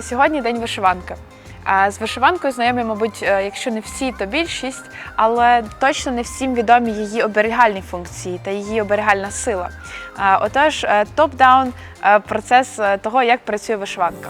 Сьогодні день вишиванки. З вишиванкою знайомі, мабуть, е, якщо не всі, то більшість, але точно не всім відомі її оберігальні функції та її оберігальна сила. Отож, топ-даун е, процес е, того, як працює вишиванка.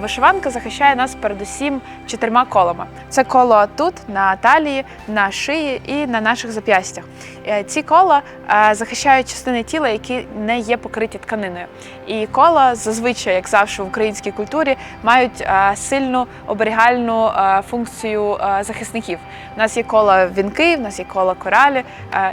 Вишиванка захищає нас передусім чотирма колами. Це коло тут, на талії, на шиї і на наших зап'ястях. Е, Ці кола е, захищають частини тіла, які не є покриті тканиною. І кола зазвичай, як завжди в українській культурі, мають е, сильну оберігальну функцію захисників. У нас є кола вінки, в нас є кола коралі,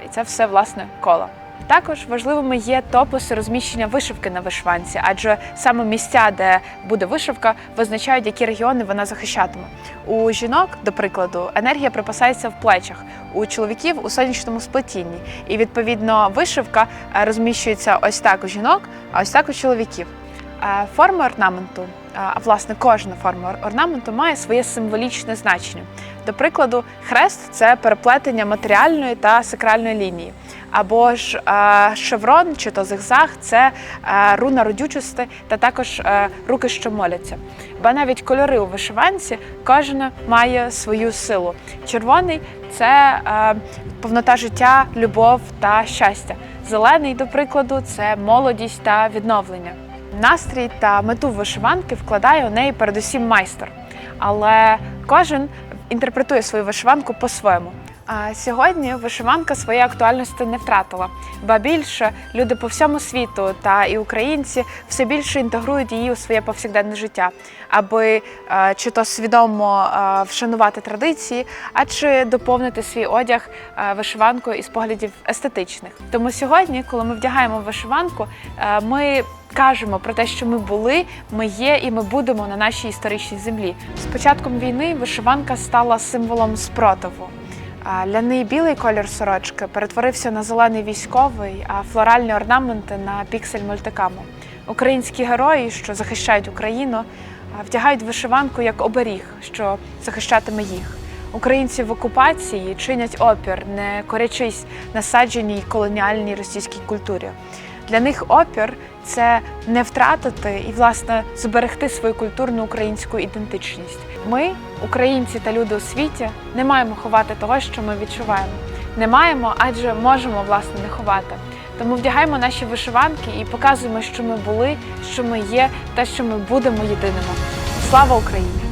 і це все власне кола. Також важливими є топоси розміщення вишивки на вишиванці, адже саме місця, де буде вишивка, визначають, які регіони вона захищатиме. У жінок, до прикладу, енергія припасається в плечах, у чоловіків у сонячному сплетінні. І відповідно вишивка е, розміщується ось так у жінок, а ось так у чоловіків. Е, Форма орнаменту, е, а власне кожна форма орнаменту має своє символічне значення. До прикладу, хрест це переплетення матеріальної та сакральної лінії. Або ж е, шеврон чи то зигзаг це е, руна родючості та також е, руки, що моляться. Ба навіть кольори у вишиванці кожна має свою силу. Червоний це повнота життя, любов та щастя. Зелений, до прикладу, це молодість та відновлення. Настрій та мету вишиванки вкладає у неї передусім майстер, але кожен інтерпретує свою вишиванку по-своєму. А сьогодні вишиванка своєї актуальності не втратила, ба більше люди по всьому світу та і українці все більше інтегрують її у своє повсякденне життя, аби е, чи то свідомо е, вшанувати традиції, а чи доповнити свій одяг е, вишиванкою із поглядів естетичних. Тому сьогодні, коли ми вдягаємо вишиванку, ми кажемо про те, що ми були, ми є і ми будемо на нашій історичній землі. З початком війни вишиванка стала символом спротиву. А Ляний білий колір сорочки перетворився на зелений військовий, а флоральні орнаменти на піксель мультикаму. Українські герої, що захищають Україну, вдягають вишиванку як оберіг, що захищатиме їх. Українці в окупації чинять опір, не корячись насадженій колоніальній російській культурі. Для них опір це не втратити і, власне, зберегти свою культурну українську ідентичність. Ми, українці та люди у світі, не маємо ховати того, що ми відчуваємо. Не маємо, адже можемо власне не ховати. Тому вдягаємо наші вишиванки і показуємо, що ми були, що ми є та що ми будемо єдиними. Слава Україні!